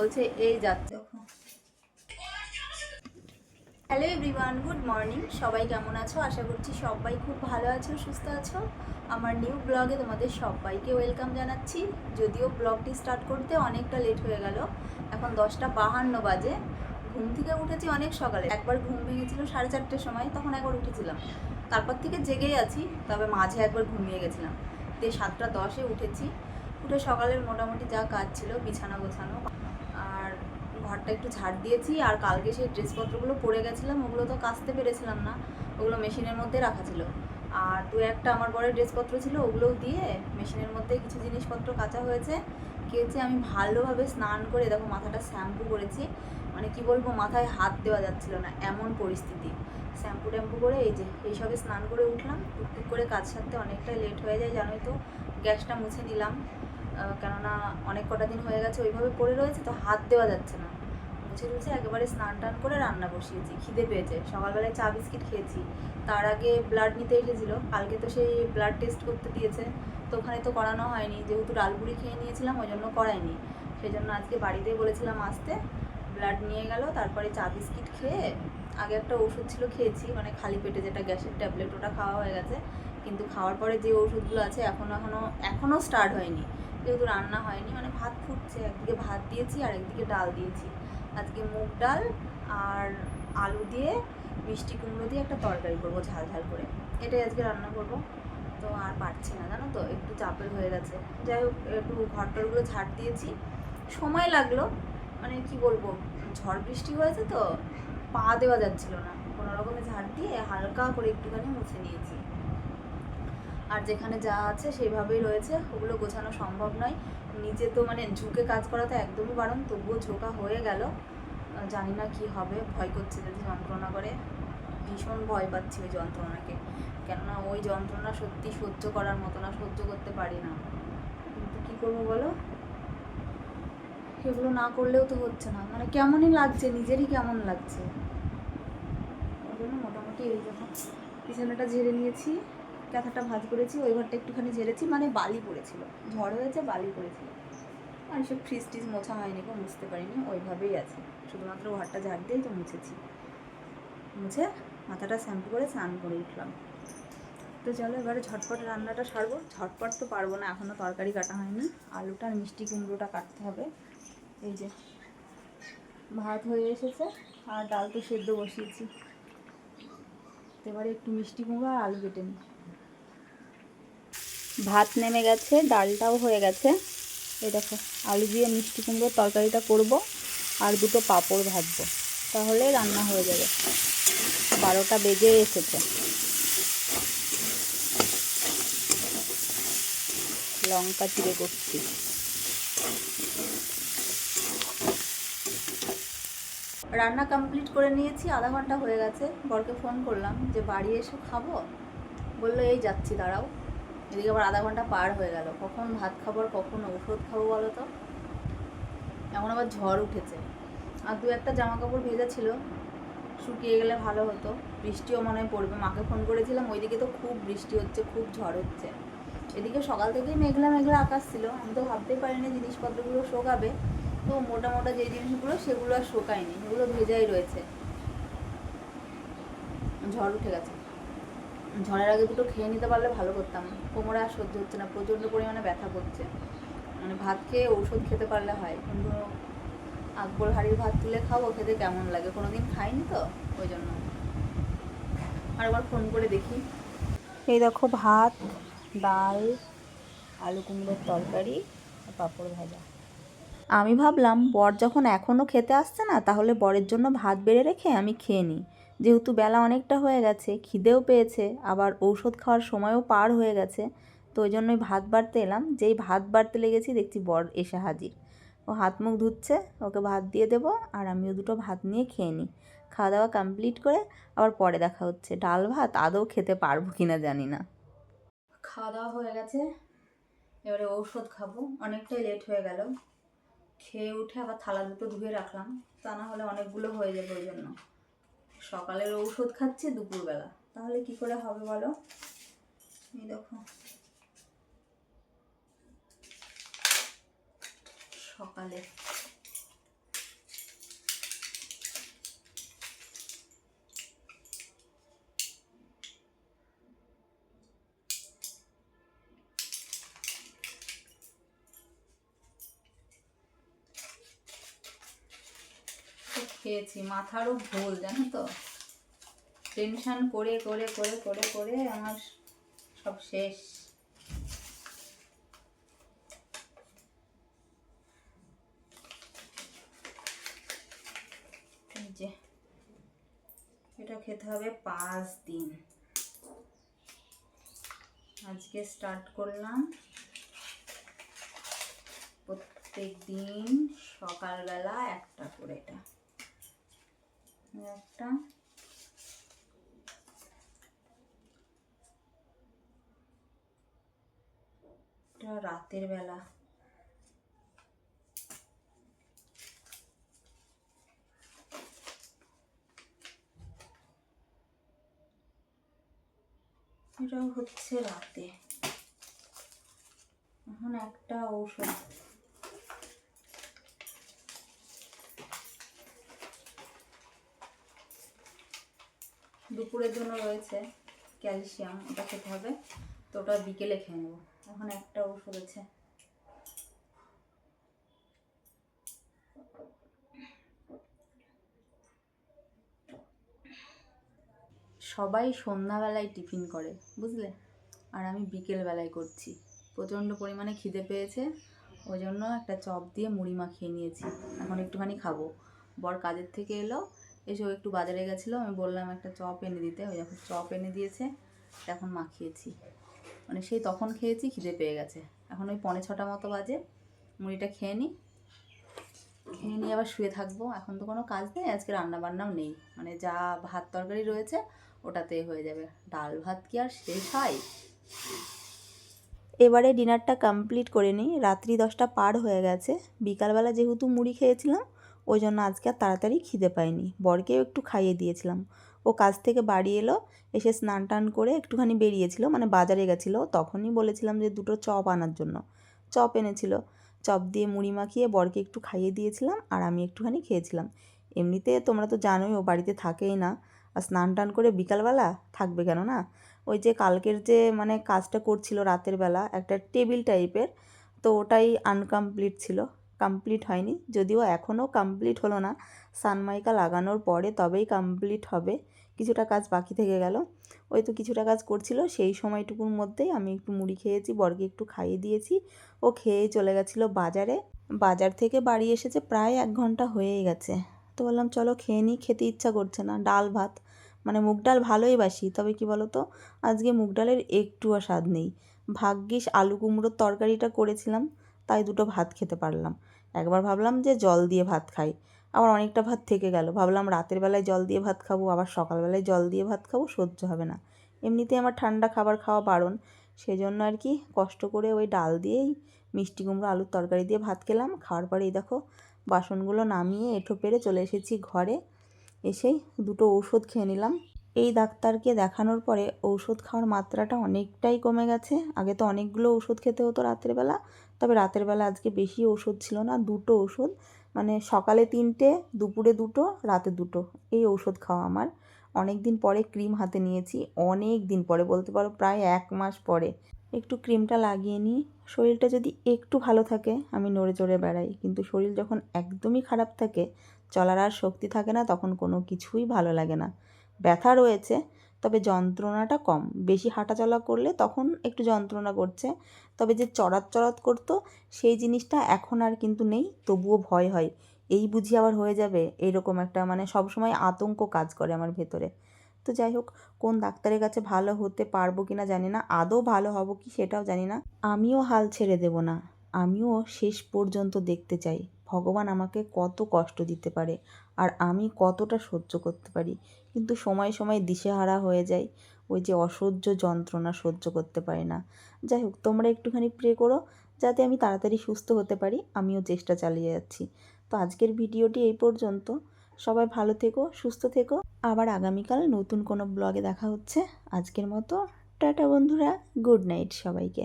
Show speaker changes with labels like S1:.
S1: বলছে, এই যাচ্ছে হ্যালো এভরিওয়ান গুড মর্নিং সবাই কেমন আছো? আশা করছি সবাই খুব ভালো আছো, সুস্থ আছো। আমার নিউ ব্লগে তোমাদের সবাইকে ওয়েলকাম জানাচ্ছি। যদিও ব্লগটি স্টার্ট করতে অনেকটা লেট হয়ে গেল। এখন দশটা বাহান্ন বাজে। ঘুম থেকে উঠেছি অনেক সকালে। একবার ঘুম ভেঙেছিল সাড়ে চারটের সময়, তখন একবার উঠেছিলাম। তারপর থেকে জেগেই আছি, তবে মাঝে একবার ঘুমিয়ে গেছিলাম। দিয়ে সাতটা দশে উঠেছি। উঠে সকালের মোটামুটি যা কাজ ছিল, বিছানা গোছানো। ঘরটা একটু ঝাড় দিয়েছি আর কালকে সেই ড্রেসপত্রগুলো পরে গেছিলাম, ওগুলো তো কাচতে পেরেছিলাম না, ওগুলো মেশিনের মধ্যে রাখা ছিল। আর দু একটা আমার বড় ড্রেসপত্র ছিল, ওগুলোও দিয়ে মেশিনের মধ্যে কিছু জিনিসপত্র কাচা হয়েছে। কেচে আমি ভালোভাবে স্নান করে দেখো মাথাটা শ্যাম্পু করেছি। মানে কি বলব, মাথায় হাত দেওয়া যাচ্ছিল না, এমন পরিস্থিতি। শ্যাম্পু ট্যাম্পু করে এই যে, এইসবে স্নান করে উঠলাম টুকটুক করে কাজ সারতে অনেকটাই লেট হয়ে যায়, জানোই তো, গ্যাসটা মুছে নিলাম কেননা অনেক কটা দিন হয়ে গেছে, ওইভাবে পড়ে রয়েছে, তো হাত দেওয়া যাচ্ছে না। মুছে টুছে একেবারে স্নান টান করে রান্না বসিয়েছি, খিদে পেয়েছে। সকালবেলায় চা বিস্কিট খেয়েছি। তার আগে ব্লাড নিতে এসেছিল। কালকে তো সেই ব্লাড টেস্ট করতে দিয়েছে। তো ওখানে তো করানো হয়নি। যেহেতু ডালপুরি খেয়ে নিয়েছিলাম, ওই জন্য করায়নি। সেই জন্য আজকে বাড়িতেই বলেছিলাম আসতে। ব্লাড নিয়ে গেল, তারপরে চা বিস্কিট খেয়ে আগে একটা ওষুধ ছিল খেয়েছি। মানে খালি পেটে যেটা গ্যাসের ট্যাবলেট, ওটা খাওয়া হয়ে গেছে। কিন্তু খাওয়ার পরে যে ওষুধগুলো আছে এখনও এখনও এখনও স্টার্ট হয়নি। যেহেতু রান্না হয়নি মানে ভাত ফুটছে। একদিকে ভাত দিয়েছি আর একদিকে ডাল দিয়েছি। আজকে মুগ ডাল আর আলু দিয়ে মিষ্টি কুমড়ো দিয়ে একটা তরকারি করব, ঝাল ঝাল করে। এটাই আজকে রান্না করব। তো আর পারছি না, জানো তো, একটু চাপের হয়ে গেছে। যাই হোক, একটু ঘরটরগুলো ঝাড় দিয়েছি। সময় লাগল মানে কি বলব, ঝড় বৃষ্টি হয়েছে তো, পা দেওয়া যাচ্ছিল না। কোনো রকমে ঝাড় দিয়ে হালকা করে একটুখানি মুছে নিয়েছি। আর যেখানে যা আছে সেইভাবেই রয়েছে। ওগুলো গোছানো সম্ভব নয়। নিচে তো মানে ঝুঁকে কাজ করা তো একদমই বারণ, তবুও ঝোঁকা হয়ে গেল। জানি না কি হবে, ভয় করছে যদি যন্ত্রণা করে। ভীষণ ভয় পাচ্ছি ওই যন্ত্রণাকে। কেননা ওই যন্ত্রণা সত্যি সহ্য করার মতো না, সহ্য করতে পারি না। কিন্তু কী করব বলো? এগুলো না করলেও তো হচ্ছে না। মানে কেমনই লাগছে, নিজেরই কেমন লাগছে? ওই জন্য মোটামুটি এই যখন বিছানাটা ঝেড়ে নিয়েছি। কাঁথাটা ভাজ করেছি, ওই ঘরটা একটুখানি ঝেড়েছি মানে বালি পড়েছিল। ঝড় হয়েছে, বালি পড়েছিল। আর সব ফ্রিজ টিজ মোছা হয়নি গো, মুছতে পারিনি, ওইভাবেই আছে। শুধুমাত্র ঘরটা ঝাড় দিয়েই তো মুছেছি। মুছে মাথাটা শ্যাম্পু করে স্নান করে উঠলাম। তো চলো এবারে ঝটপট রান্নাটা সারবো। ঝটপট তো পারব না এখনও তরকারি কাটা হয়নি। আলুটা আর মিষ্টি কুমড়োটা কাটতে হবে। এই যে ভাত হয়ে এসেছে, আর ডাল তো সেদ্ধ বসিয়েছি। এবারে একটু মিষ্টি কুমড়ো আর আলু কেটে নিই। ভাত নেমে গেছে, ডালটাও হয়ে গেছে। এই দেখো, আলু দিয়ে মিষ্টি কুমড়োর তরকারিটা করব আর দুটো পাঁপড় ভাজবো। তাহলে রান্না হয়ে যাবে। বারোটা বেজে এসেছে। লঙ্কা চিড়ে করছি। রান্না কমপ্লিট করে নিয়েছি, আধা ঘণ্টা হয়ে গেছে। বরকে ফোন করলাম যে, বাড়ি এসে খাব? বলল, এই যাচ্ছি, দাঁড়াও। এদিকে আবার আধা ঘণ্টা পার হয়ে গেল। কখন ভাত খাব কখন ওষুধ খাব বলো তো? এখন আবার ঝড় উঠেছে। আর দু একটা জামা কাপড় ভেজা ছিল, শুকিয়ে গেলে ভালো হতো। বৃষ্টিও মনে হয় পড়বে। মাকে ফোন করেছিলাম, ওইদিকে তো খুব বৃষ্টি হচ্ছে, খুব ঝড় হচ্ছে। এদিকে সকাল থেকেই মেঘলা মেঘলা আকাশ ছিল। আমি তো ভাবতেই পারিনি জিনিসপত্রগুলো শোকাবে। তো মোটা মোটা যে জিনিসগুলো, সেগুলো আর শোকায়নি। সেগুলো ভেজাই রয়েছে। ঝড় উঠে গেছে। ঝড়ের আগে দুটো খেয়ে নিতে পারলে ভালো করতাম। কোমরে আর সহ্য হচ্ছে না, প্রচণ্ড পরিমাণে ব্যথা করছে। মানে ভাত খেয়ে ঔষধ খেতে পারলে হয়, কিন্তু আকবর হাড়ির ভাত তুলে খাব, খেতে কেমন লাগে? কোনো দিন খাইনি তো, ওই জন্য। আর একবার ফোন করে দেখি। এই দেখো ভাত, ডাল, আলু কুমড়োর তরকারি পাঁপড় ভাজা। আমি ভাবলাম, বর যখন এখনও খেতে আসছে না, তাহলে বরের জন্য ভাত বেড়ে রেখে আমি খেয়ে নিই। যেহেতু বেলা অনেকটা হয়ে গেছে, খিদেও পেয়েছে, আবার ঔষধ খাওয়ার সময়ও পার হয়ে গেছে, তো ওই জন্যই ভাত বাড়তে এলাম। যেই ভাত বাড়তে লেগেছি দেখছি বর এসে হাজির। ও হাত মুখ ধুচ্ছে, ওকে ভাত দিয়ে দেবো আর আমিও দুটো ভাত নিয়ে খেয়ে নিই। খাওয়া দাওয়া কমপ্লিট করে আবার পরে দেখা হচ্ছে। ডাল ভাত আদৌ খেতে পারব কি না জানি না। খাওয়া দাওয়া হয়ে গেছে, এবারে ঔষধ খাব। অনেকটাই লেট হয়ে গেল। খেয়ে উঠে আবার থালা দুটো ধুয়ে রাখলাম। তা না হলে অনেকগুলো হয়ে যাবে ওই জন্য। সকালের ঔষধ খাচ্ছে দুপুরবেলা। তাহলে কি করে হবে বলো? এই দেখো। সকালে খেয়েছি, মাথারও ভুল, জানো তো? টেনশন করে করে করে করে করে আমার সব শেষ। যে, এটা খেতে হবে পাঁচ দিন। আজকে স্টার্ট করলাম। প্রত্যেক দিন সকালবেলা একটা করে এটা। একটা। এটা রাতের বেলা। এটাও হচ্ছে রাতে। এখন একটা ঔষধ। দুপুরের জন্য রয়েছে ক্যালসিয়াম, ওটা খেতে হবে। তো ওটা বিকেলে খেয়ে নেব। এখন একটা ওষুধ আছে। সবাই সন্ধ্যাবেলায় টিফিন করে, বুঝলে? আর আমি বিকেলবেলায় করছি। প্রচণ্ড পরিমাণে খিদে পেয়েছে, ওই জন্য একটা চপ দিয়ে মুড়ি মাখিয়ে নিয়েছি। এখন একটুখানি খাব। বর কাজের থেকে এলো এসে ও একটু বাজারে গেছিল, আমি বললাম একটা চপ এনে দিতে। ওই যখন চপ এনে দিয়েছে এখন মাখিয়েছি। মানে সেই তখন খেয়েছি, খিদে পেয়ে গেছে। এখন ওই পনে ছটা মতো বাজে, মুড়িটা খেয়ে নিই খেয়ে নিয়ে আবার শুয়ে থাকব। এখন তো কোনো কাজ নেই, আজকে রান্না বান্নাও নেই। মানে যা ভাত তরকারি রয়েছে, ওটাতে হয়ে যাবে। ডাল ভাত কি আর শেষ হয়
S2: এবারে ডিনারটা কমপ্লিট করে নিই। রাত্রি দশটা পার হয়ে গেছে। বিকালবেলা যেহেতু মুড়ি খেয়েছিলাম ওই জন্য আজকে আর তাড়াতাড়ি খিদে পাইনি। বরকেও একটু খাইয়ে দিয়েছিলাম। ও কাজ থেকে বাড়ি এলো, এসে স্নান টান করে একটুখানি বেরিয়েছিল মানে বাজারে গেছিল। তখনই বলেছিলাম যে দুটো চপ আনার জন্য। চপ এনেছিল। চপ দিয়ে মুড়ি মাখিয়ে বরকে একটু খাইয়ে দিয়েছিলাম আর আমি একটুখানি খেয়েছিলাম। এমনিতে তোমরা তো জানোই ও বাড়িতে থাকেই না। আর স্নান টান করে বিকালবেলা থাকবে কেন না? ওই যে কালকের যে মানে কাজটা করছিল রাতের বেলা, একটা টেবিল টাইপের, তো ওটাই আনকমপ্লিট ছিল। কমপ্লিট হয়নি। যদিও এখনও কমপ্লিট হলো না। সানমাইকা লাগানোর পরে তবেই কমপ্লিট হবে। কিছুটা কাজ বাকি থেকে গেল। ওই তো কিছুটা কাজ করছিল। সেই সময়টুকুর মধ্যেই আমি একটু মুড়ি খেয়েছি, বরকে একটু খাইয়ে দিয়েছি। ও খেয়ে চলে গেছিল বাজারে। বাজার থেকে বাড়ি এসেছে প্রায় এক ঘণ্টা হয়েই গেছে। তো বললাম, চলো খেয়ে নিই, খেতে ইচ্ছা করছে না। ডাল, ভাত। মানে মুগ ডাল ভালোই বাসি, তবে কি বলো তো আজকে মুগ ডালের একটুও স্বাদ নেই। ভাগ্যিস আলু কুমড়োর তরকারিটা করেছিলাম। তাই দুটো ভাত খেতে পারলাম। একবার ভাবলাম যে জল দিয়ে ভাত খাই। আবার অনেকটা ভাত থেকে গেল। ভাবলাম রাতের বেলায় জল দিয়ে ভাত খাব, আবার সকালবেলায় জল দিয়ে ভাত খাব, সহ্য হবে না। এমনিতেই আমার ঠান্ডা খাবার খাওয়া বারণ। সেজন্য আর কি কষ্ট করে ওই ডাল দিয়েই মিষ্টি কুমড়ো, আলুর তরকারি দিয়ে ভাত খেলাম। খাওয়ার পরে এই দেখো বাসনগুলো নামিয়ে এঁঠো পেরে চলে এসেছি ঘরে। এসেই দুটো ওষুধ খেয়ে নিলাম। এই ডাক্তারকে দেখানোর পরে ঔষধ খাওয়ার মাত্রাটা অনেকটাই কমে গেছে। আগে তো অনেকগুলো ওষুধ খেতে হতো রাতের বেলা, তবে রাতের বেলা আজকে বেশি ওষুধ ছিল না, দুটো ওষুধ মানে সকালে তিনটে, দুপুরে দুটো, রাতে দুটো। এই ওষুধ খাওয়া আমার। অনেক দিন পরে ক্রিম হাতে নিয়েছি অনেক দিন পরে বলতে পারো প্রায় এক মাস পরে। একটু ক্রিমটা লাগিয়ে নিই। শরীরটা যদি একটু ভালো থাকে, আমি নড়ে চড়ে বেড়াই। কিন্তু শরীর যখন একদমই খারাপ থাকে, চলার আর শক্তি থাকে না, তখন কোনো কিছুই ভালো লাগে না। ব্যথা রয়েছে, তবে যন্ত্রণাটা কম। বেশি হাঁটাচলা করলে তখন একটু যন্ত্রণা করছে, তবে যে চড়াত চড়াত করতো, সেই জিনিসটা এখন আর কিন্তু নেই, তবুও ভয় হয়। এই বুঝি আবার হয়ে যাবে এইরকম একটা মানে সবসময় আতঙ্ক কাজ করে আমার ভেতরে। তো যাই হোক, কোন ডাক্তারের কাছে ভালো হতে পারব কি না জানি না, আদৌ ভালো হব কি সেটাও জানি না। আমিও হাল ছেড়ে দেব না, আমিও শেষ পর্যন্ত দেখতে চাই। ভগবান আমাকে কত কষ্ট দিতে পারে আর আমি কতটা সহ্য করতে পারি। কিন্তু সময় সময় দিশেহারা হয়ে যায় ওই যে অসহ্য যন্ত্রণা সহ্য করতে পারি না। যাই হোক, তোমরা একটুখানি প্রে করো, যাতে আমি তাড়াতাড়ি সুস্থ হতে পারি, আমিও চেষ্টা চালিয়ে যাচ্ছি। তো আজকের ভিডিওটি এই পর্যন্ত। সবাই ভালো থেকো, সুস্থ থেকো। আবার আগামীকাল নতুন কোনো ব্লগে দেখা হচ্ছে। আজকের মতো, টাটা বন্ধুরা গুড নাইট সবাইকে।